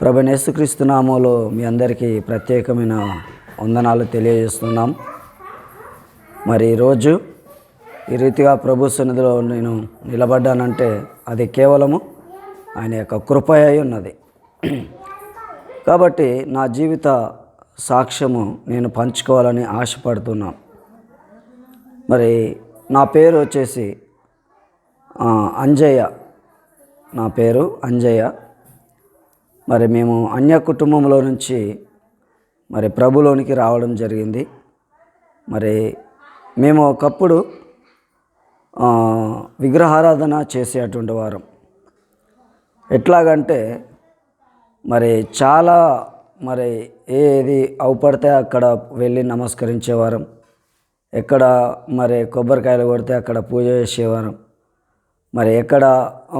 ప్రభనేసుక్రీస్తు నామంలో మీ అందరికీ ప్రత్యేకమైన వందనాలు తెలియజేస్తున్నాం. మరి ఈరోజు ఈ రీతిగా ప్రభు సన్నిధిలో నేను నిలబడ్డానంటే అది కేవలము ఆయన యొక్క కృప అయి ఉన్నది. కాబట్టి నా జీవిత సాక్ష్యము నేను పంచుకోవాలని ఆశపడుతున్నాను మరి నా పేరు వచ్చేసి అంజయ్య. నా పేరు అంజయ్య. మరి మేము అన్య కుటుంబంలో నుంచి మరి ప్రభులోనికి రావడం జరిగింది. మరి మేము ఒకప్పుడు విగ్రహారాధన చేసేటువంటి వారం. ఎట్లాగంటే మరి చాలా మరి ఏది అవుపడితే అక్కడ వెళ్ళి నమస్కరించేవారం ఎక్కడ మరి కొబ్బరికాయలు కొడితే అక్కడ పూజ చేసేవారం మరి ఎక్కడ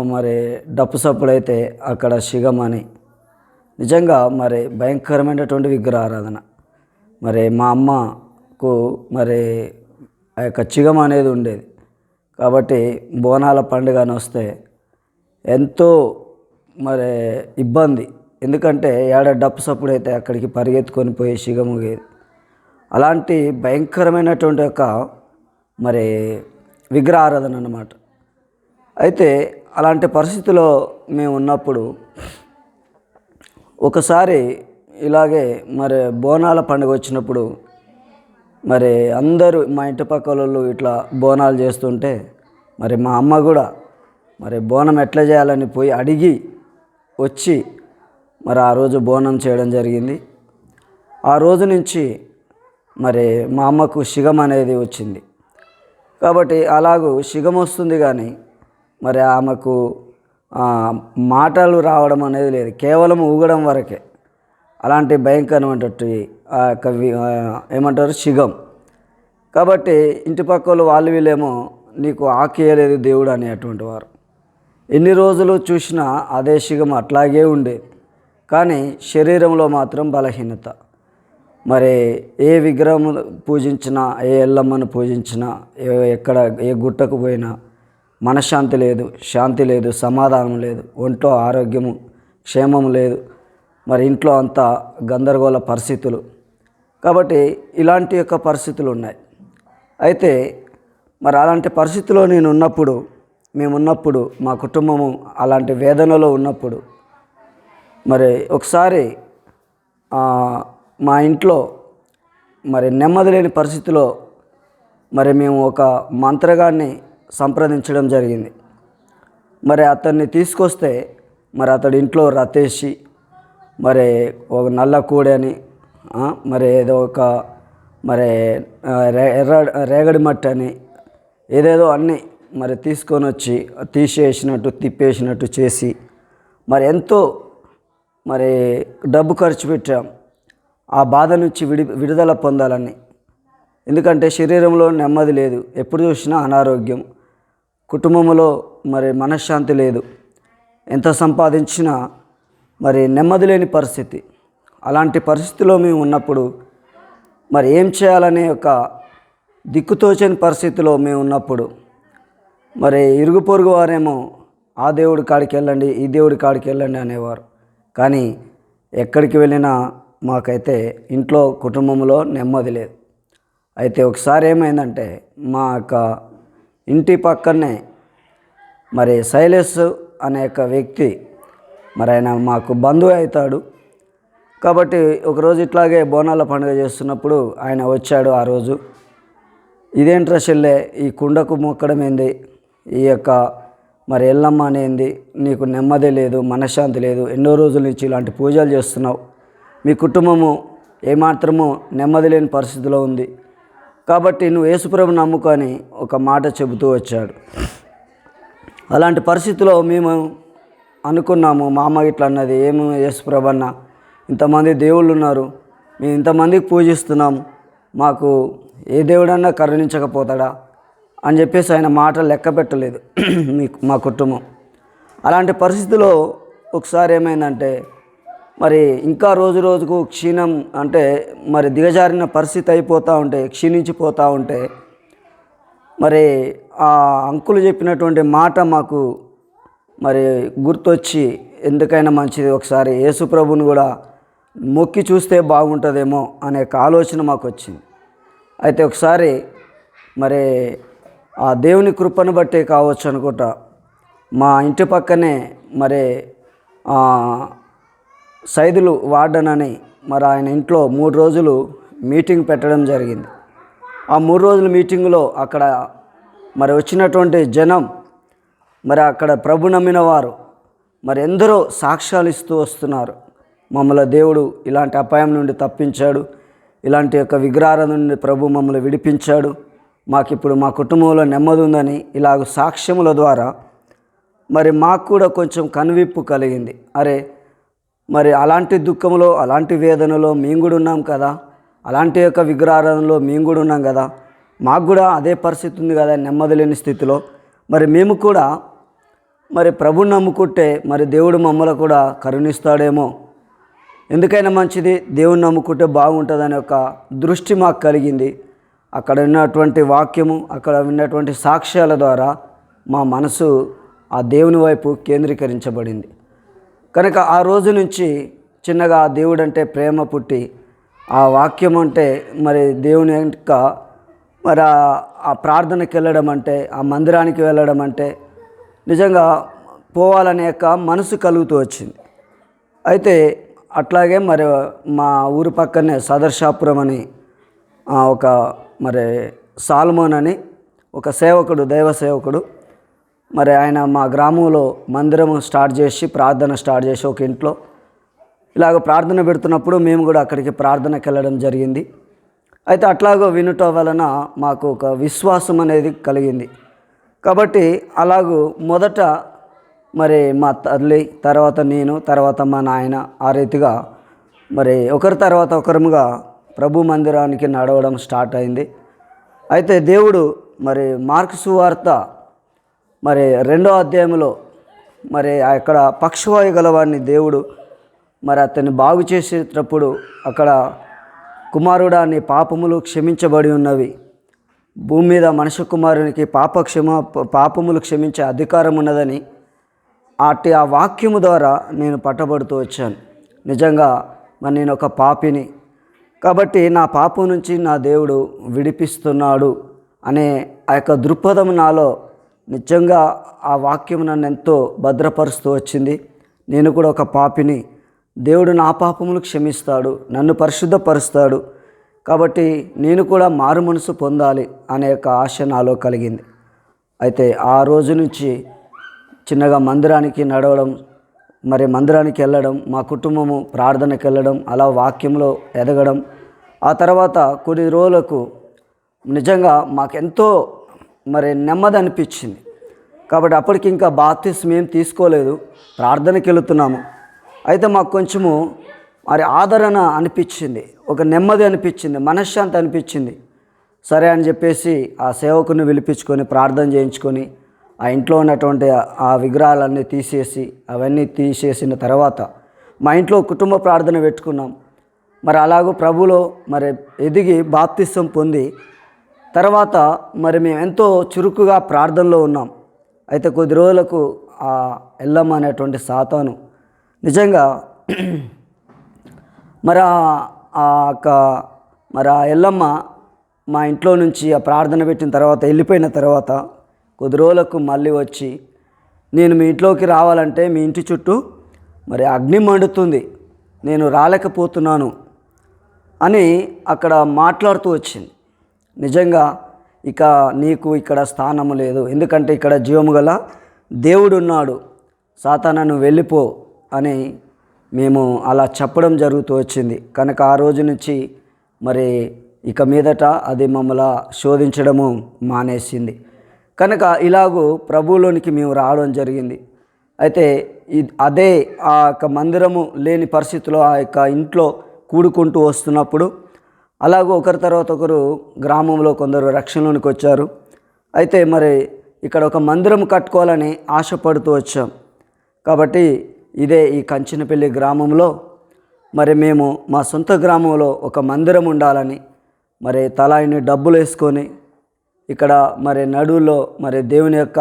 మరి డప్పు సప్పుడైతే అక్కడ శిగమని నిజంగా మరి భయంకరమైనటువంటి విగ్రహారాధన. మరి మా అమ్మకు మరి ఆ యొక్క చిగం అనేది ఉండేది. కాబట్టి బోనాల పండుగ అని వస్తే ఎంతో మరి ఇబ్బంది. ఎందుకంటే ఏడ డప్పు సప్పుడైతే అక్కడికి పరిగెత్తుకొని పోయి సిగముగేది అలాంటి భయంకరమైనటువంటి ఒక మరి విగ్రహారాధన అన్నమాట. అయితే అలాంటి పరిస్థితిలో మేము ఉన్నప్పుడు ఒకసారి ఇలాగే మరి బోనాల పండుగ వచ్చినప్పుడు మరి అందరూ మా ఇంటి పక్క వాళ్ళు ఇట్లా బోనాలు చేస్తుంటే మరి మా అమ్మ కూడా మరి బోనం ఎట్లా చేయాలని పోయి అడిగి వచ్చి మరి ఆ రోజు బోనం చేయడం జరిగింది. ఆ రోజు నుంచి మరి మా అమ్మకు శిగం అనేది వచ్చింది. కాబట్టి అలాగూ శిగం వస్తుంది కానీ మరి ఆమెకు మాటలు రావడం అనేది లేదు. కేవలం ఊగడం వరకే. అలాంటి భయంకరమైనటువంటి ఆ యొక్క ఏమంటారు? శిగం. కాబట్టి ఇంటి పక్కలు వాళ్ళు వీళ్ళేమో నీకు ఆకేయలేదు దేవుడు అనేటువంటి వారు. ఎన్ని రోజులు చూసినా అదే శిగం అట్లాగే ఉండేది కానీ శరీరంలో మాత్రం బలహీనత. మరి ఏ విగ్రహం పూజించినా ఏ ఎల్లమ్మను పూజించినా ఏ ఎక్కడ ఏ గుట్టకు పోయినా మనశ్శాంతి లేదు శాంతి లేదు సమాధానం లేదు ఒంట్లో ఆరోగ్యము క్షేమం లేదు. మరి ఇంట్లో అంతా గందరగోళ పరిస్థితులు. కాబట్టి ఇలాంటి యొక్క పరిస్థితులు ఉన్నాయి. అయితే మరి అలాంటి పరిస్థితిలో నేను ఉన్నప్పుడు మేము ఉన్నప్పుడు మా కుటుంబము అలాంటి వేదనలో ఉన్నప్పుడు మరి ఒకసారి మా ఇంట్లో మరి నెమ్మది లేని పరిస్థితిలో మరి మేము ఒక మంత్రగాన్ని సంప్రదించడం జరిగింది. మరి అతన్ని తీసుకొస్తే మరి అతడి ఇంట్లో రతేషి మరి ఒక నల్ల కూడని మరి ఏదో ఒక మరి రే- ఎర్ర రేగడి మట్టి అని ఏదేదో అన్నీ మరి తీసుకొని వచ్చి తీసేసినట్టు తిప్పేసినట్టు చేసి మరి ఎంతో మరి డబ్బు ఖర్చు పెట్టాం. ఆ బాధ నుంచి విడి విడుదల పొందాలని ఎందుకంటే శరీరంలో నెమ్మది లేదు. ఎప్పుడు చూసినా అనారోగ్యం. కుటుంబంలో మరి మనశ్శాంతి లేదు. ఎంత సంపాదించినా మరి నెమ్మది లేని పరిస్థితి. అలాంటి పరిస్థితిలో మేము ఉన్నప్పుడు మరి ఏం చేయాలనే ఒక దిక్కుతోచని పరిస్థితిలో మేము ఉన్నప్పుడు మరి ఇరుగు పొరుగు వారేమో ఆ దేవుడి కాడికి వెళ్ళండి ఈ దేవుడి కాడికి వెళ్ళండి అనేవారు. కానీ ఎక్కడికి వెళ్ళినా మాకైతే ఇంట్లో కుటుంబంలో నెమ్మది లేదు. అయితే ఒకసారి ఏమైందంటే మా యొక్క ఇంటి పక్కనే మరి శైలేష్ అనే యొక్క వ్యక్తి మరి ఆయన మాకు బంధువు అవుతాడు. కాబట్టి ఒకరోజు ఇట్లాగే బోనాల పండుగ చేస్తున్నప్పుడు ఆయన వచ్చాడు ఆ రోజు. ఇదేంట్రా చెల్లె ఈ కుండకు మొక్కడం ఏంది? ఈ యొక్క మరి ఎల్లమ్మ అనేది నీకు నెమ్మది లేదు మనశ్శాంతి లేదు ఎన్నో రోజుల నుంచి ఇలాంటి పూజలు చేస్తున్నావు. మీ కుటుంబము ఏమాత్రము నెమ్మది లేని పరిస్థితిలో ఉంది. కాబట్టి నువ్వు యేసుప్రభు నమ్ముకొని ఒక మాట చెబుతూ వచ్చాడు. అలాంటి పరిస్థితిలో మేము అనుకున్నాము మా అమ్మ ఇట్లా అన్నది ఏమి యేసుప్రభు అన్న? ఇంతమంది దేవుళ్ళు ఉన్నారు మేము ఇంతమందికి పూజిస్తున్నాము మాకు ఏ దేవుడన్నా కరుణించకపోతాడా? అని చెప్పేసి ఆయన మాట లెక్క పెట్టలేదు మీ మా కుటుంబం. అలాంటి పరిస్థితిలో ఒకసారి ఏమైందంటే మరి ఇంకా రోజు రోజుకు క్షీణం అంటే మరి దిగజారిన పరిస్థితి అయిపోతూ ఉంటే క్షీణించిపోతూ ఉంటే మరి ఆ అంకులు చెప్పినటువంటి మాట మాకు మరి గుర్తొచ్చి ఎందుకైనా మంచిది. ఒకసారి యేసుప్రభుని కూడా మొక్కి చూస్తే బాగుంటుందేమో అనే ఒక ఆలోచన మాకు వచ్చింది. అయితే ఒకసారి మరి ఆ దేవుని కృపను బట్టే కావచ్చు అనుకుంటా. మా ఇంటి పక్కనే మరి సైదులు వార్డన్ అని మరి ఆయన ఇంట్లో మూడు రోజులు మీటింగ్ పెట్టడం జరిగింది. ఆ మూడు రోజుల మీటింగులో అక్కడ మరి వచ్చినటువంటి జనం మరి అక్కడ ప్రభు నమ్మిన వారు మరి ఎందరో సాక్ష్యాలు ఇస్తూ వస్తున్నారు. మమ్మల్ని దేవుడు ఇలాంటి అపాయం నుండి తప్పించాడు. ఇలాంటి యొక్క విగ్రహాల నుండి ప్రభు మమ్మల్ని విడిపించాడు. మాకు ఇప్పుడు మా కుటుంబంలో నెమ్మది ఉందని ఇలాగ సాక్ష్యముల ద్వారా మరి మాకు కూడా కొంచెం కనువిప్పు కలిగింది. అరే మరి అలాంటి దుఃఖంలో అలాంటి వేదనలో మేము కూడా ఉన్నాం కదా. అలాంటి యొక్క విగ్రహారాధనలో మేము కూడా ఉన్నాం కదా. మాకు కూడా అదే పరిస్థితి ఉంది కదా నెమ్మది లేని స్థితిలో. మరి మేము కూడా మరి ప్రభుని నమ్ముకుంటే మరి దేవుడు మమ్మల్ని కూడా కరుణిస్తాడేమో. ఎందుకైనా మంచిది దేవుని నమ్ముకుంటే బాగుంటుందనే ఒక దృష్టి మాకు కలిగింది. అక్కడ ఉన్నటువంటి వాక్యము అక్కడ విన్నటువంటి సాక్ష్యాల ద్వారా మా మనసు ఆ దేవుని వైపు కేంద్రీకరించబడింది. కనుక ఆ రోజు నుంచి చిన్నగా ఆ దేవుడు అంటే ప్రేమ పుట్టి ఆ వాక్యం అంటే మరి దేవుని యొక్క మరి ఆ- ప్రార్థనకి వెళ్ళడం అంటే ఆ మందిరానికి వెళ్ళడం అంటే నిజంగా పోవాలనే యొక్క మనసు కలుగుతూ వచ్చింది. అయితే అట్లాగే మరి మా ఊరి పక్కనే సదర్శాపురం అని ఒక మరి సాల్మోన్ అని ఒక సేవకుడు దైవ సేవకుడు మరి ఆయన మా గ్రామంలో మందిరం స్టార్ట్ చేసి ప్రార్థన స్టార్ట్ చేసి ఒక ఇంట్లో ఇలాగ ప్రార్థన పెడుతున్నప్పుడు మేము కూడా అక్కడికి ప్రార్థనకి వెళ్ళడం జరిగింది. అయితే అట్లాగో వినటం వలన మాకు ఒక విశ్వాసం అనేది కలిగింది. కాబట్టి అలాగూ మొదట మరి మా తల్లి తర్వాత నేను తర్వాత మా నాయన ఆ రీతిగా మరి ఒకరి తర్వాత ఒకరుగా ప్రభు మందిరానికి నడవడం స్టార్ట్ అయింది. అయితే దేవుడు మరి మార్కు వార్త మరి రెండో అధ్యాయంలో మరి అక్కడ పక్షవాయు గలవాడిని దేవుడు మరి అతన్ని బాగు చేసేటప్పుడు అక్కడ కుమారుడా నీ పాపములు క్షమించబడి ఉన్నవి. భూమి మీద మనుష్య కుమారునికి పాప క్షమ పాపములు క్షమించే అధికారం ఉన్నదని అట్టి ఆ వాక్యము ద్వారా నేను పట్టబడుతూ వచ్చాను. నిజంగా మరి నేను ఒక పాపిని. కాబట్టి నా పాపం నుంచి నా దేవుడు విడిపిస్తున్నాడు అనే ఆ యొక్క దృక్పథం నాలో నిజంగా ఆ వాక్యం నన్ను ఎంతో భద్రపరుస్తూ వచ్చింది. నేను కూడా ఒక పాపిని. దేవుడు నా పాపములు క్షమిస్తాడు నన్ను పరిశుద్ధపరుస్తాడు. కాబట్టి నేను కూడా మారు మనసు పొందాలి అనే యొక్క ఆశ నాలో కలిగింది. అయితే ఆ రోజు నుంచి చిన్నగా మందిరానికి నడవడం మరి మందిరానికి వెళ్ళడం మా కుటుంబము ప్రార్థనకి వెళ్ళడం అలా వాక్యంలో ఎదగడం ఆ తర్వాత కొన్ని రోజులకు నిజంగా మాకెంతో మరి నెమ్మది అనిపించింది కాబట్టి అప్పటికి ఇంకా బాప్తిస్ ఏం తీసుకోలేదు. ప్రార్థనకి వెళుతున్నాము. అయితే మాకు కొంచెము మరి ఆదరణ అనిపించింది. ఒక నెమ్మది అనిపించింది. మనశ్శాంతి అనిపించింది. సరే అని చెప్పేసి ఆ సేవకుని పిలిపించుకొని ప్రార్థన చేయించుకొని ఆ ఇంట్లో ఉన్నటువంటి ఆ- ఆ విగ్రహాలన్నీ తీసేసి అవన్నీ తీసేసిన తర్వాత మా ఇంట్లో కుటుంబ ప్రార్థన పెట్టుకున్నాం. మరి అలాగూ ప్రభులో మరి ఎదిగి బాప్తిసం పొంది తర్వాత మరి మేము ఎంతో చురుకుగా ప్రార్థనలో ఉన్నాం. అయితే కొద్ది రోజులకు ఆ ఎల్లమ్మ అనేటువంటి సాతాను నిజంగా మరి ఆ- ఆ యొక్క మరి ఆ ఎల్లమ్మ మా ఇంట్లో నుంచి ఆ ప్రార్థన పెట్టిన తర్వాత వెళ్ళిపోయిన తర్వాత కొద్ది రోజులకు మళ్ళీ వచ్చి నేను మీ ఇంట్లోకి రావాలంటే మీ ఇంటి చుట్టూ మరి అగ్ని మండుతుంది నేను రాలేకపోతున్నాను అని అక్కడ మాట్లాడుతూ వచ్చింది. నిజంగా ఇక నీకు ఇక్కడ స్థానము లేదు. ఎందుకంటే ఇక్కడ జీవము గల దేవుడు ఉన్నాడు సాతానా వెళ్ళిపో అని మేము అలా చెప్పడం జరుగుతూ వచ్చింది. కనుక ఆ రోజు నుంచి మరి ఇక మీదట అది మమ్మల్ని శోధించడము మానేసింది. కనుక ఇలాగూ ప్రభువులోనికి మేము రావడం జరిగింది. అయితే అదే ఆ యొక్క మందిరము లేని పరిస్థితిలో ఆ యొక్క ఇంట్లో కూడుకుంటూ వస్తున్నప్పుడు అలాగూ ఒకరి తర్వాత ఒకరు గ్రామంలో కొందరు రక్షణలోనికి వచ్చారు. అయితే మరి ఇక్కడ ఒక మందిరం కట్టుకోవాలని ఆశపడుతూ వచ్చాం. కాబట్టి ఇదే ఈ కంచినపల్లి గ్రామంలో మరి మేము మా సొంత గ్రామంలో ఒక మందిరం ఉండాలని మరి తలాయిని డబ్బులు వేసుకొని ఇక్కడ మరి నడువులో మరి దేవుని యొక్క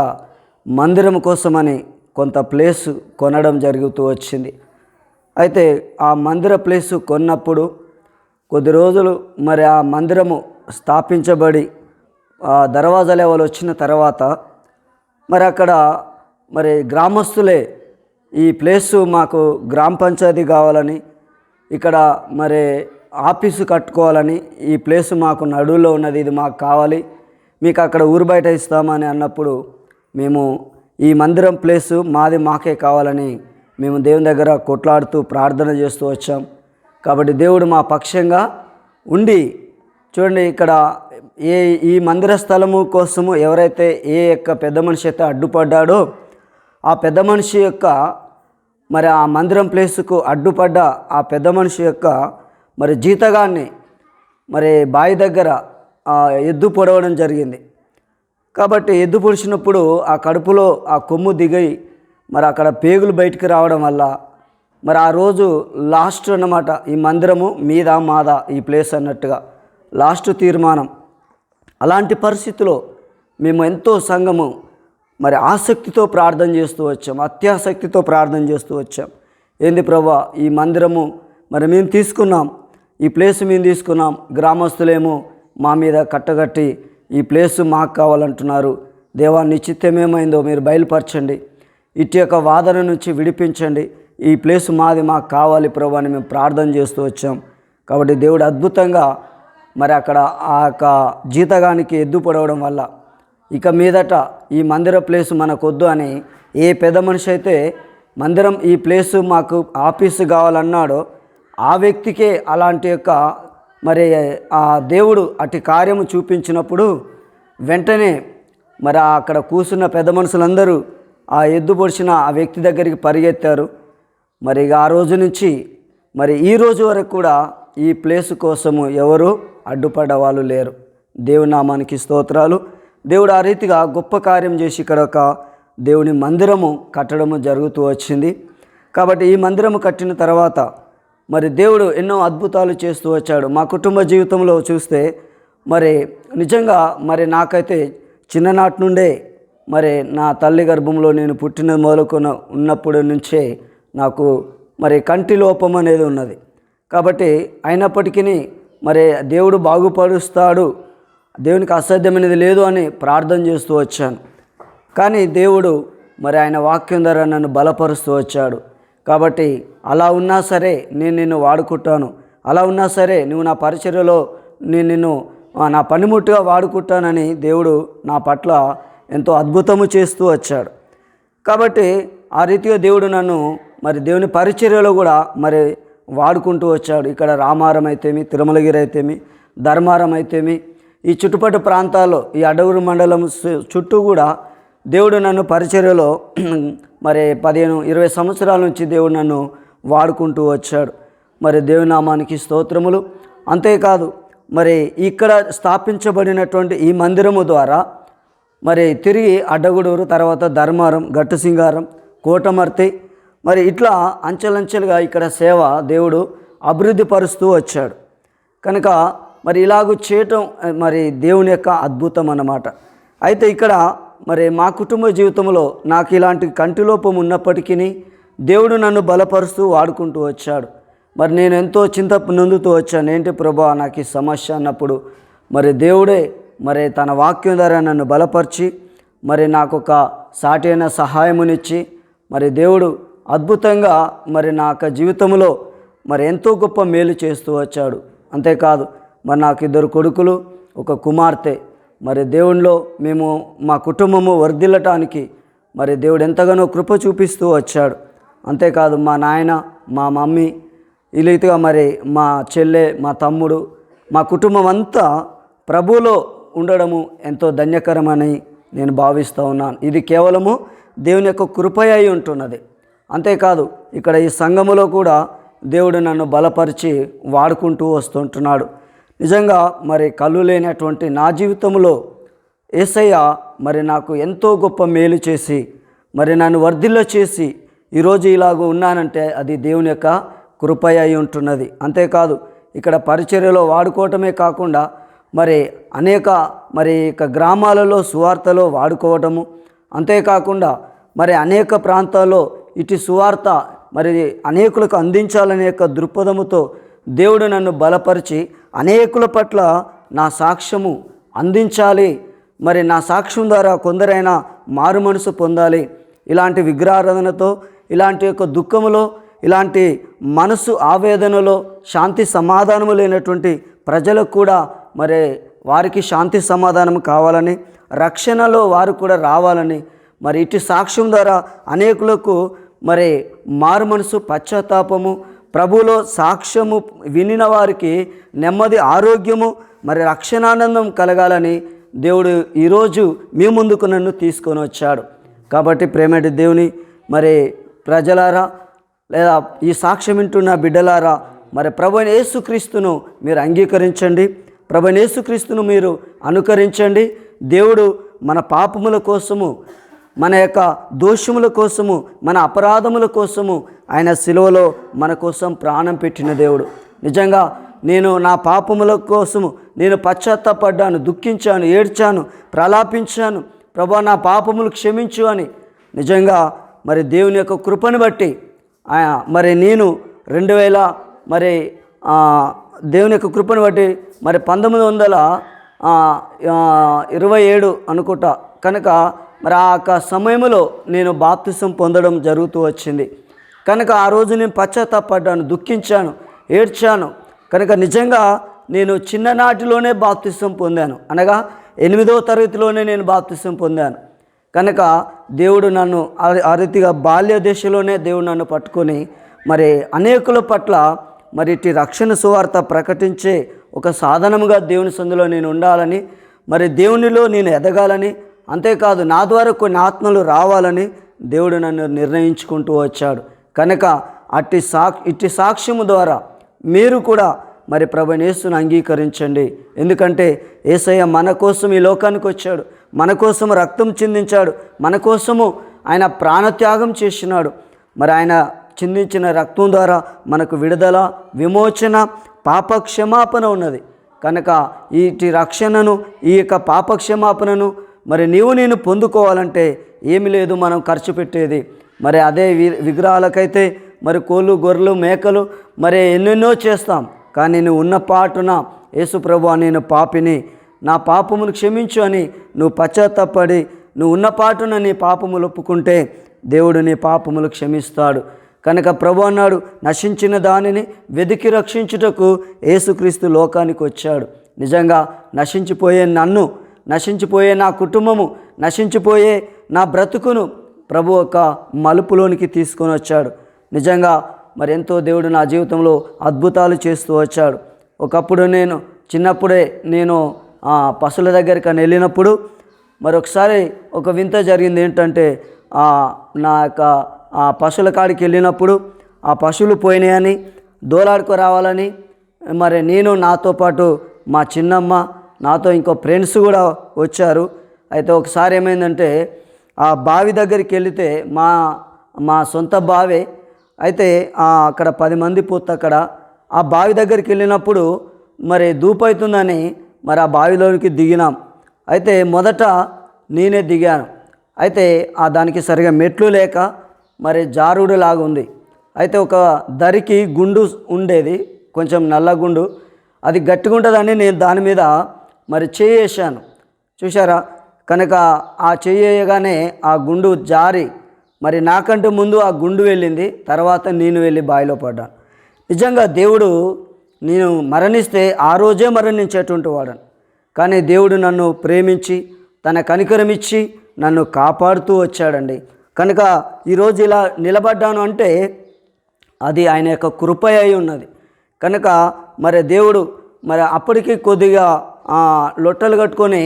మందిరం కోసమని కొంత ప్లేస్ కొనడం జరుగుతూ వచ్చింది. అయితే ఆ మందిర ప్లేసు కొన్నప్పుడు కొద్ది రోజులు మరి ఆ మందిరము స్థాపించబడి ఆ దర్వాజా లెవెల్ వచ్చిన తర్వాత మరి అక్కడ మరి గ్రామస్తులే ఈ ప్లేసు మాకు గ్రామ పంచాయతీ కావాలని ఇక్కడ మరి ఆఫీసు కట్టుకోవాలని ఈ ప్లేసు మాకు నడువులో ఉన్నది ఇది మాకు కావాలి మీకు అక్కడ ఊరు బయట ఇస్తామని అన్నప్పుడు మేము ఈ మందిరం ప్లేసు మాది మాకే కావాలని మేము దేవుని దగ్గర కొట్లాడుతూ ప్రార్థన చేస్తూ వచ్చాం. కాబట్టి దేవుడు మా పక్షంగా ఉండి చూడండి ఇక్కడ ఏ ఈ మందిర స్థలము కోసము ఎవరైతే ఏ యొక్క పెద్ద మనిషి అయితే అడ్డుపడ్డాడో ఆ పెద్ద మనిషి యొక్క మరి ఆ మందిరం ప్లేసుకు అడ్డుపడ్డ ఆ పెద్ద మనిషి యొక్క మరి జీతగాన్ని మరి బావి దగ్గర ఎద్దు పొడవడం జరిగింది. కాబట్టి ఎద్దు పొడిచినప్పుడు ఆ కడుపులో ఆ కొమ్ము దిగి మరి అక్కడ పేగులు బయటికి రావడం వల్ల మరి ఆ రోజు లాస్ట్ అన్నమాట ఈ మందిరము మీద మాద ఈ ప్లేస్ అన్నట్టుగా. లాస్ట్ తీర్మానం. అలాంటి పరిస్థితిలో మేము ఎంతో సంఘము మరి ఆసక్తితో ప్రార్థన చేస్తూ వచ్చాం అత్యాసక్తితో ప్రార్థన చేస్తూ వచ్చాం. ఏంది ప్రభా ఈ మందిరము మరి మేము తీసుకున్నాం ఈ ప్లేస్ మేము తీసుకున్నాం గ్రామస్తులేమో మా మీద కట్టగట్టి ఈ ప్లేస్ మాకు కావాలంటున్నారు. దేవా నిశ్చితమేమైందో మీరు బయలుపరచండి. ఇటు యొక్క వాదన నుంచి విడిపించండి. ఈ ప్లేస్ మాది మాకు కావాలి ప్రభు అని మేము ప్రార్థన చేస్తూ వచ్చాం. కాబట్టి దేవుడు అద్భుతంగా మరి అక్కడ ఆ యొక్క జీతగానికి ఎద్దు పొడవడం వల్ల ఇక మీదట ఈ మందిర ప్లేస్ మనకొద్దు అని ఏ పెద్ద మనిషి అయితే మందిరం ఈ ప్లేసు మాకు ఆఫీసు కావాలన్నాడో ఆ వ్యక్తికే అలాంటి యొక్క మరి ఆ దేవుడు అటు కార్యము చూపించినప్పుడు వెంటనే మరి అక్కడ కూర్చున్న పెద్ద మనుషులందరూ ఆ ఎద్దు పొడిచిన ఆ వ్యక్తి దగ్గరికి పరిగెత్తారు. మరి ఆ రోజు నుంచి మరి ఈ రోజు వరకు కూడా ఈ ప్లేస్ కోసము ఎవరు అడ్డుపడ్డ వాళ్ళు లేరు. దేవు నామానికి స్తోత్రాలు. దేవుడు ఆ రీతిగా గొప్ప కార్యం చేసి ఇక్కడ ఒక దేవుని మందిరము కట్టడము జరుగుతూ వచ్చింది. కాబట్టి ఈ మందిరము కట్టిన తర్వాత మరి దేవుడు ఎన్నో అద్భుతాలు చేస్తూ వచ్చాడు. మా కుటుంబ జీవితంలో చూస్తే మరి నిజంగా మరి నాకైతే చిన్ననాటి నుండే మరి నా తల్లి గర్భంలో నేను పుట్టిన మొదలుకొని ఉన్నప్పటి నుంచే నాకు మరి కంటి లోపం అనేది ఉన్నది. కాబట్టి అయినప్పటికీ మరి దేవుడు బాగుపరుస్తాడు. దేవునికి అసాధ్యమైనది లేదు అని ప్రార్థన చేస్తూ వచ్చాను. కానీ దేవుడు మరి ఆయన వాక్యం ద్వారా నన్ను బలపరుస్తూ వచ్చాడు. కాబట్టి అలా ఉన్నా సరే నేను నిన్ను వాడుకుంటాను. అలా ఉన్నా సరే నువ్వు నా పరిచర్యలో నేను నిన్ను నా పనిముట్టుగా వాడుకుంటానని దేవుడు నా పట్ల ఎంతో అద్భుతము చేస్తూ వచ్చాడు. కాబట్టి ఆ రీతిగా దేవుడు నన్ను మరి దేవుని పరిచర్యలో కూడా మరి వాడుకుంటూ వచ్చాడు. ఇక్కడ రామారం అయితేమి తిరుమలగిరి అయితేమి ధర్మారం అయితేమి ఈ చుట్టుపట్టు ప్రాంతాల్లో ఈ అడవురు మండలం చుట్టూ కూడా దేవుడు నన్ను పరిచర్యలో మరి పదిహేను ఇరవై సంవత్సరాల నుంచి దేవుడు నన్ను వాడుకుంటూ వచ్చాడు. మరి దేవునామానికి స్తోత్రములు. అంతేకాదు మరి ఇక్కడ స్థాపించబడినటువంటి ఈ మందిరము ద్వారా మరి తిరిగి అడ్డగూడూరు తర్వాత ధర్మారం గట్టు సింగారం కోటమర్తి మరి ఇట్లా అంచెలంచెలుగా ఇక్కడ సేవ దేవుడు అభివృద్ధి పరుస్తూ వచ్చాడు. కనుక మరి ఇలాగూ చేయటం మరి దేవుని యొక్క అద్భుతం అన్నమాట. అయితే ఇక్కడ మరి మా కుటుంబ జీవితంలో నాకు ఇలాంటి కంటిలోపం ఉన్నప్పటికీ దేవుడు నన్ను బలపరుస్తూ వాడుకుంటూ వచ్చాడు. మరి నేను ఎంతో చింత నొందుతూ వచ్చాను. ఏంటి ప్రభా నాకు ఈ సమస్య అన్నప్పుడు మరి దేవుడే మరి తన వాక్యం ద్వారా నన్ను బలపరిచి మరి నాకు ఒక సాటి అయిన సహాయమునిచ్చి మరి దేవుడు అద్భుతంగా మరి నా యొక్క జీవితంలో మరి ఎంతో గొప్ప మేలు చేస్తూ వచ్చాడు. అంతేకాదు మరి నాకు ఇద్దరు కొడుకులు ఒక కుమార్తె. మరి దేవుణ్ణిలో మేము మా కుటుంబము వర్ధిల్లటానికి మరి దేవుడు ఎంతగానో కృప చూపిస్తూ వచ్చాడు. అంతేకాదు మా నాయన మా మమ్మీ ఇలాగా మరి మా చెల్లె మా తమ్ముడు మా కుటుంబం అంతా ప్రభులో ఉండడము ఎంతో ధన్యకరమని నేను భావిస్తూ ఉన్నాను. ఇది కేవలము దేవుని యొక్క కృప అయి ఉంటున్నది. అంతేకాదు ఇక్కడ ఈ సంఘములో కూడా దేవుడు నన్ను బలపరిచి వాడుకుంటూ వస్తుంటున్నాడు. నిజంగా మరి కళ్ళు లేనటువంటి నా జీవితంలో ఏసయ్య మరి నాకు ఎంతో గొప్ప మేలు చేసి మరి నన్ను వర్ధిల్ల చేసి ఈరోజు ఇలాగ ఉన్నానంటే అది దేవుని యొక్క కృపయ అయి ఉంటున్నది. అంతేకాదు ఇక్కడ పరిచర్యలో వాడుకోవటమే కాకుండా మరి అనేక మరి ఇక గ్రామాలలో సువార్తలో వాడుకోవటము అంతేకాకుండా మరి అనేక ప్రాంతాల్లో ఇటు సువార్త మరి అనేకులకు అందించాలనే యొక్క దృక్పథముతో దేవుడు నన్ను బలపరిచి అనేకుల పట్ల నా సాక్ష్యము అందించాలి. మరి నా సాక్ష్యం ద్వారా కొందరైనా మారు మనసు పొందాలి. ఇలాంటి విగ్రహారాధనతో ఇలాంటి యొక్క దుఃఖములో ఇలాంటి మనసు ఆవేదనలో శాంతి సమాధానము లేనటువంటి ప్రజలకు కూడా మరి వారికి శాంతి సమాధానం కావాలని రక్షణలో వారు కూడా రావాలని మరి ఇటు సాక్ష్యం ద్వారా అనేకులకు మరి మారు మనసు పశ్చాత్తాపము ప్రభులో సాక్ష్యము వినిన వారికి నెమ్మది ఆరోగ్యము మరి రక్షణానందం కలగాలని దేవుడు ఈరోజు మీ ముందుకు నన్ను తీసుకొని వచ్చాడు. కాబట్టి ప్రేమటి దేవుని మరి ప్రజలారా లేదా ఈ సాక్ష్యం వింటున్న బిడ్డలారా మరి ప్రభుని యేసుక్రీస్తును మీరు అంగీకరించండి. ప్రభుని యేసుక్రీస్తును మీరు అనుకరించండి. దేవుడు మన పాపముల కోసము మన యొక్క దోషముల కోసము మన అపరాధముల కోసము ఆయన సిలువలో మన కోసం ప్రాణం పెట్టిన దేవుడు. నిజంగా నేను నా పాపముల కోసము నేను పశ్చాత్తాపడ్డాను దుఃఖించాను ఏడ్చాను ప్రలాపించాను. ప్రభా నా పాపములు క్షమించు అని. నిజంగా మరి దేవుని యొక్క కృపను బట్టి మరి నేను రెండు వేల మరి దేవుని యొక్క కృపను బట్టి మరి పంతొమ్మిది వందల ఇరవై ఏడు అనుకుంటా. కనుక మరి ఆ యొక్క సమయంలో నేను బాప్తిసం పొందడం జరుగుతూ వచ్చింది. కనుక ఆ రోజు నేను పశ్చాత్తాపడ్డాను దుఃఖించాను ఏడ్చాను. కనుక నిజంగా నేను చిన్ననాటిలోనే బాప్తిసం పొందాను. అనగా ఎనిమిదవ తరగతిలోనే నేను బాప్తిసం పొందాను. కనుక దేవుడు నన్ను ఆ- రీతిగా బాల్య దశలోనే దేవుడు నన్ను పట్టుకొని మరి అనేకుల పట్ల మరి ఇటు రక్షణ సువార్త ప్రకటించే ఒక సాధనముగా దేవుని సందులో నేను ఉండాలని మరి దేవునిలో నేను ఎదగాలని అంతేకాదు నా ద్వారా కొన్ని ఆత్మలు రావాలని దేవుడు నన్ను నిర్ణయించుకుంటూ వచ్చాడు. కనుక అట్టి సాక్ ఇట్టి సాక్ష్యము ద్వారా మీరు కూడా మరి ప్రభనేసును అంగీకరించండి. ఎందుకంటే ఏసయ్య మన కోసం ఈ లోకానికి వచ్చాడు. మన కోసం రక్తం చిందించాడు. మన కోసము ఆయన ప్రాణత్యాగం చేసినాడు. మరి ఆయన చిందించిన రక్తం ద్వారా మనకు విడుదల విమోచన పాప క్షమాపణ ఉన్నది. కనుక ఈటి రక్షణను ఈ యొక్క పాప క్షమాపణను మరి నీవు నేను పొందుకోవాలంటే ఏమి లేదు మనం ఖర్చు పెట్టేది. మరి అదే వి విగ్రహాలకైతే మరి కోళ్ళు గొర్రెలు మేకలు మరి ఎన్నెన్నో చేస్తాం. కానీ నువ్వు ఉన్న పాటున యేసు ప్రభు నేను పాపిని. నా పాపమును క్షమించు అని నువ్వు పశ్చాత్తపడి నువ్వు ఉన్న పాటున నీ పాపములు ఒప్పుకుంటే దేవుడు నీ పాపములు క్షమిస్తాడు. కనుక ప్రభు అన్నాడు నశించిన దానిని వెతికి రక్షించుటకు యేసుక్రీస్తు లోకానికి వచ్చాడు. నిజంగా నశించిపోయే నన్ను నశించిపోయే నా కుటుంబము నశించిపోయే నా బ్రతుకును ప్రభు ఒక మలుపులోనికి తీసుకొని వచ్చాడు. నిజంగా మరి ఎంతో దేవుడు నా జీవితంలో అద్భుతాలు చేస్తూ వచ్చాడు. ఒకప్పుడు నేను చిన్నప్పుడే నేను ఆ, పశువుల దగ్గరికి అని వెళ్ళినప్పుడు మరి ఒకసారి ఒక వింత జరిగింది ఏంటంటే నా యొక్క ఆ పశువుల కాడికి వెళ్ళినప్పుడు ఆ పశువులు పోయినాయని దోలాడుకు రావాలని మరి నేను నాతో పాటు మా చిన్నమ్మ నాతో ఇంకో ఫ్రెండ్స్ కూడా వచ్చారు. అయితే ఒకసారి ఏమైందంటే ఆ బావి దగ్గరికి వెళితే మా మా సొంత బావే అయితే అక్కడ పది మంది పూర్తి అక్కడ ఆ బావి దగ్గరికి వెళ్ళినప్పుడు మరి దూపవుతుందని మరి ఆ బావిలోనికి దిగినాం. అయితే మొదట నేనే దిగాను. అయితే ఆ దానికి సరిగా మెట్లు లేక మరి జారుడు లాగా ఉంది. అయితే ఒక దరికి గుండు ఉండేది కొంచెం నల్ల గుండు అది గట్టిగా ఉంటుందని నేను దాని మీద మరి చేయేశాను. చూసారా కనుక ఆ చేయగానే ఆ గుండు జారి మరి నాకంటే ముందు ఆ గుండు వెళ్ళింది. తర్వాత నేను వెళ్ళి బావిలో పడ్డాను నిజంగా దేవుడు నేను మరణిస్తే ఆ రోజే మరణించేటువంటి వాడను. కానీ దేవుడు నన్ను ప్రేమించి తన కనికరమిచ్చి నన్ను కాపాడుతూ వచ్చాడండి. కనుక ఈరోజు ఇలా నిలబడ్డాను అంటే అది ఆయన యొక్క కృప అయి ఉన్నది. కనుక మరి దేవుడు మరి అప్పటికి కొద్దిగా లొట్టలు కట్టుకొని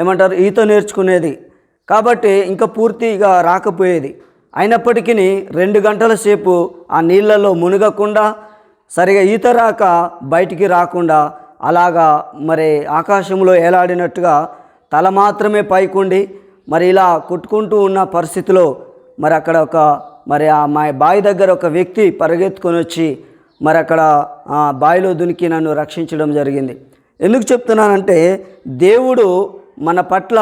ఏమంటారు ఈత నేర్చుకునేది. కాబట్టి ఇంకా పూర్తిగా రాకపోయేది. అయినప్పటికీ రెండు గంటల సేపు ఆ నీళ్ళలో మునగకుండా సరిగా ఈత రాక బయటికి రాకుండా అలాగా మరి ఆకాశంలో ఏలాడినట్టుగా తల మాత్రమే పైకుండి మరి ఇలా కొట్టుకుంటూ ఉన్న పరిస్థితిలో మరి అక్కడ ఒక మరి ఆ మా బావి దగ్గర ఒక వ్యక్తి పరిగెత్తుకొని వచ్చి మరి అక్కడ బావిలో దునికి నన్ను రక్షించడం జరిగింది. ఎందుకు చెప్తున్నానంటే దేవుడు మన పట్ల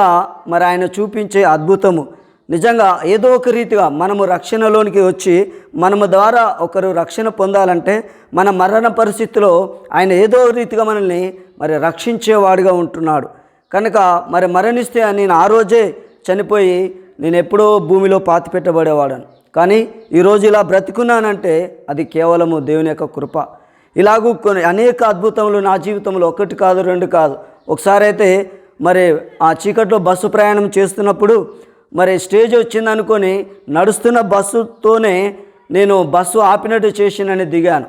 మరి ఆయన చూపించే అద్భుతము. నిజంగా ఏదో ఒక రీతిగా మనము రక్షణలోనికి వచ్చి మనము ద్వారా ఒకరు రక్షణ పొందాలంటే మన మరణ పరిస్థితిలో ఆయన ఏదో రీతిగా మనల్ని మరి రక్షించేవాడిగా ఉంటున్నాడు. కనుక మరి మరణిస్తే నేను ఆ రోజే చనిపోయి నేను ఎప్పుడో భూమిలో పాతి పెట్టబడేవాడను కానీ ఈరోజు ఇలా బ్రతికున్నానంటే అది కేవలము దేవుని యొక్క కృప. ఇలాగూ కొన్ని అనేక అద్భుతములు నా జీవితంలో ఒకటి కాదు రెండు కాదు. ఒకసారి అయితే మరి ఆ చీకట్లో బస్సు ప్రయాణం చేస్తున్నప్పుడు మరి స్టేజ్ వచ్చిందనుకొని నడుస్తున్న బస్సుతోనే నేను బస్సు ఆపినట్టు చేసినని దిగాను.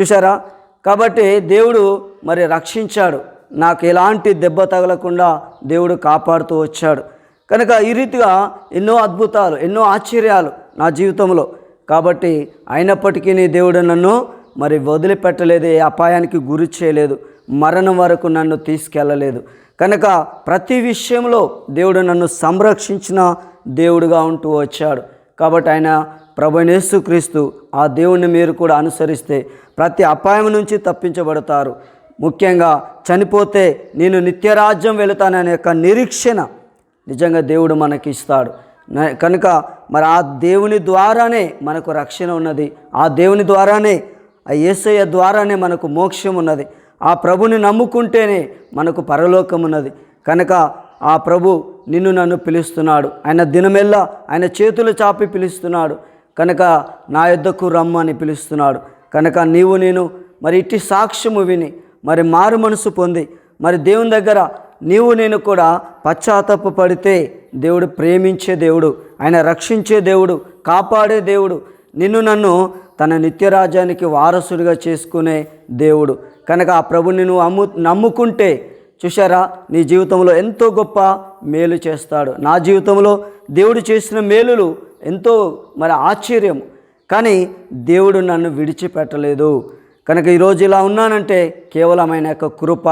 చూసారా కాబట్టి దేవుడు మరి రక్షించాడు. నాకు ఎలాంటి దెబ్బ తగలకుండా దేవుడు కాపాడుతూ వచ్చాడు. కనుక ఈ రీతిగా ఎన్నో అద్భుతాలు ఎన్నో ఆశ్చర్యాలు నా జీవితంలో. కాబట్టి అయినప్పటికీ నీ దేవుడు నన్ను మరి వదిలిపెట్టలేదు ఏ అపాయానికి గురి చేయలేదు మరణం వరకు నన్ను తీసుకెళ్ళలేదు కనుక ప్రతి విషయంలో దేవుడు నన్ను సంరక్షించిన దేవుడుగా ఉంటూ వచ్చాడు. కాబట్టి ఆయన క్రీస్తు ఆ దేవుణ్ణి మీరు కూడా అనుసరిస్తే ప్రతి అపాయం నుంచి తప్పించబడతారు. ముఖ్యంగా చనిపోతే నేను నిత్యరాజ్యం వెళుతాననే యొక్క నిరీక్షణ నిజంగా దేవుడు మనకి ఇస్తాడు కనుక మరి ఆ దేవుని ద్వారానే మనకు రక్షణ ఉన్నది. ఆ దేవుని ద్వారానే ఆ యేసయ్య ద్వారానే మనకు మోక్షం ఉన్నది ఆ ప్రభుని నమ్ముకుంటేనే మనకు పరలోకం ఉన్నది కనుక ఆ ప్రభు నిన్ను నన్ను పిలుస్తున్నాడు. ఆయన దినమెల్లా ఆయన చేతులు చాపి పిలుస్తున్నాడు. కనుక నా యుద్ధకు రమ్మని పిలుస్తున్నాడు. కనుక నీవు నేను మరి ఇట్టి సాక్ష్యము విని మరి మారు మనసు పొంది మరి దేవుని దగ్గర నీవు నేను కూడా పశ్చాత్తాప పడితే దేవుడు ప్రేమించే దేవుడు. ఆయన రక్షించే దేవుడు. కాపాడే దేవుడు. నిన్ను నన్ను తన నిత్యరాజ్యానికి వారసుడిగా చేసుకునే దేవుడు. కనుక ఆ ప్రభుని నువ్వు అమ్ము నమ్ముకుంటే చూశారా నీ జీవితంలో ఎంతో గొప్ప మేలు చేస్తాడు. నా జీవితంలో దేవుడు చేసిన మేలులు ఎంతో మరి ఆశ్చర్యం. కానీ దేవుడు నన్ను విడిచిపెట్టలేదు. కనుక ఈరోజు ఇలా ఉన్నానంటే కేవలం ఆయన యొక్క కృప.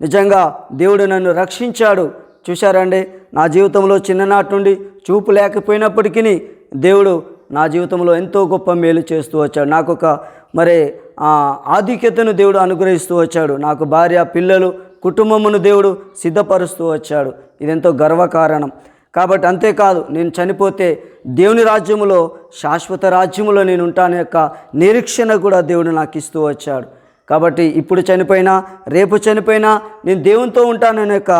నిజంగా దేవుడు నన్ను రక్షించాడు. చూశారండి నా జీవితంలో చిన్ననాటి నుండి చూపు లేకపోయినప్పటికీ దేవుడు నా జీవితంలో ఎంతో గొప్ప మేలు చేస్తూ వచ్చాడు. నాకు ఒక మరి ఆధిక్యతను దేవుడు అనుగ్రహిస్తూ వచ్చాడు. నాకు భార్య పిల్లలు కుటుంబమును దేవుడు సిద్ధపరుస్తూ వచ్చాడు. ఇదెంతో గర్వకారణం. కాబట్టి అంతేకాదు నేను చనిపోతే దేవుని రాజ్యములో శాశ్వత రాజ్యములో నేను ఉంటాను యొక్క నిరీక్షణ కూడా దేవుడు నాకు ఇస్తూ వచ్చాడు. కాబట్టి ఇప్పుడు చనిపోయినా రేపు చనిపోయినా నేను దేవునితో ఉంటాననే యొక్క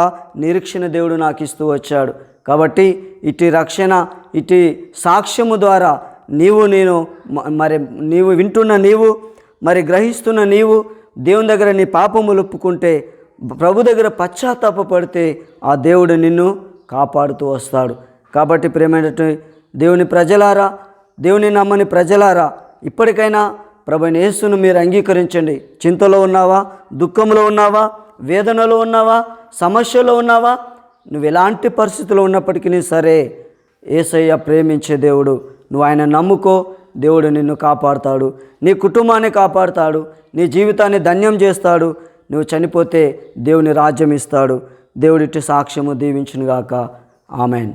నిరీక్షణ దేవుడు నాకు ఇస్తూ వచ్చాడు. కాబట్టి ఇటు రక్షణ ఇటు సాక్ష్యము ద్వారా నీవు నేను మ- మరి నీవు వింటున్న నీవు మరి గ్రహిస్తున్న నీవు దేవుని దగ్గర నీ పాపములు ఒప్పుకుంటే ప్రభు దగ్గర పశ్చాత్తాప పడితే ఆ దేవుడు నిన్ను కాపాడుతూ వస్తాడు. కాబట్టి ప్రేమైనటువంటి దేవుని ప్రజలారా దేవుని నమ్మని ప్రజలారా ఇప్పటికైనా ప్రభుని యేసును మీరు అంగీకరించండి. చింతలో ఉన్నావా? దుఃఖంలో ఉన్నావా? వేదనలో ఉన్నావా? సమస్యలో ఉన్నావా? నువ్వు ఎలాంటి పరిస్థితిలో ఉన్నప్పటికీ సరే ఏసయ్య ప్రేమించే దేవుడు. నువ్వు ఆయన నమ్ముకో దేవుడు నిన్ను కాపాడుతాడు. నీ కుటుంబాన్ని కాపాడుతాడు నీ జీవితాన్ని ధన్యం చేస్తాడు. నువ్వు చనిపోతే దేవుని రాజ్యం ఇస్తాడు. దేవుడిటి సాక్ష్యము దీవించునుగాక. ఆమెన్.